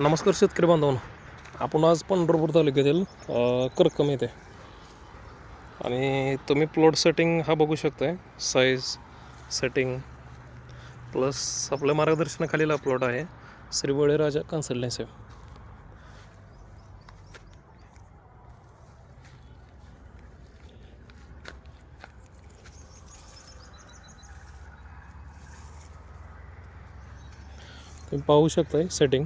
नमस्कार शेतकरी बांधवांनो. आपण आज पंढरपूर तालुक्यातील अ, करकम आणि तुम्ही प्लॉट सेटिंग हा बघू शकताय. साईज सेटिंग प्लस आपल्या मार्गदर्शनाखालील हा प्लॉट आहे. श्री बळीराजा कन्सल्टन्सी. तुम्ही पाहू शकताय सेटिंग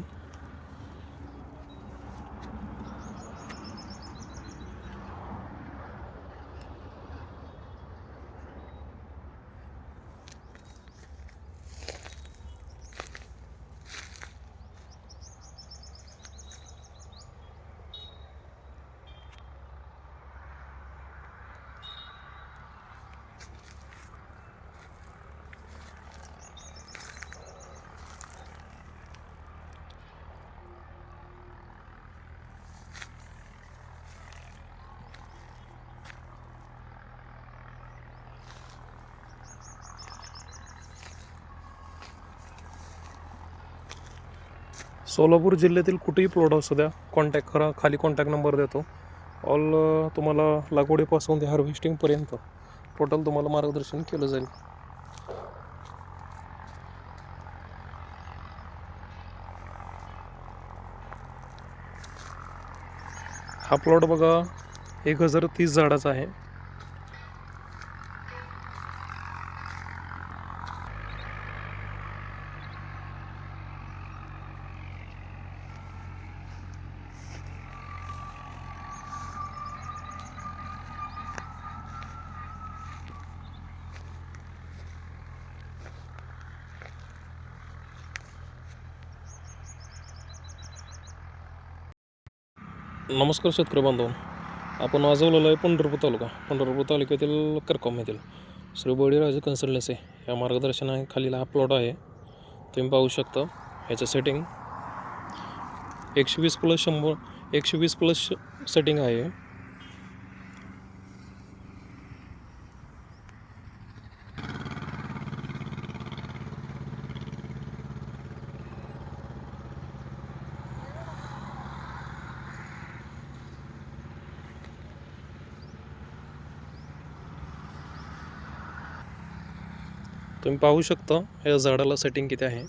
सोलापूर जिल्ह्यातील कुठेही प्लॉट असू द्या कॉन्टॅक्ट करा खाली कॉन्टॅक्ट नंबर देतो. ऑल तुम्हाला लागवडीपासून ते हार्वेस्टिंगपर्यंत टोटल तुम्हाला मार्गदर्शन केलं जाईल. हा प्लॉट बघा एक हजार तीस झाडाचा आहे. नमस्कार शेतकरी बांधव. आपण वाजवलेलं आहे पंढरपूर तालुका. पंढरपूर तालुक्यातील करकॉम येथील श्री बळीराजे कन्सल्टन्सी या मार्गदर्शनाखालील हा प्लॉट आहे. तुम्ही पाहू शकता ह्याचं सेटिंग एकशे वीस प्लस शंभर एकशे वीस प्लस सेटिंग आहे. तुम्ही पाहू शकता या झाडाला सेटिंग किती आहे.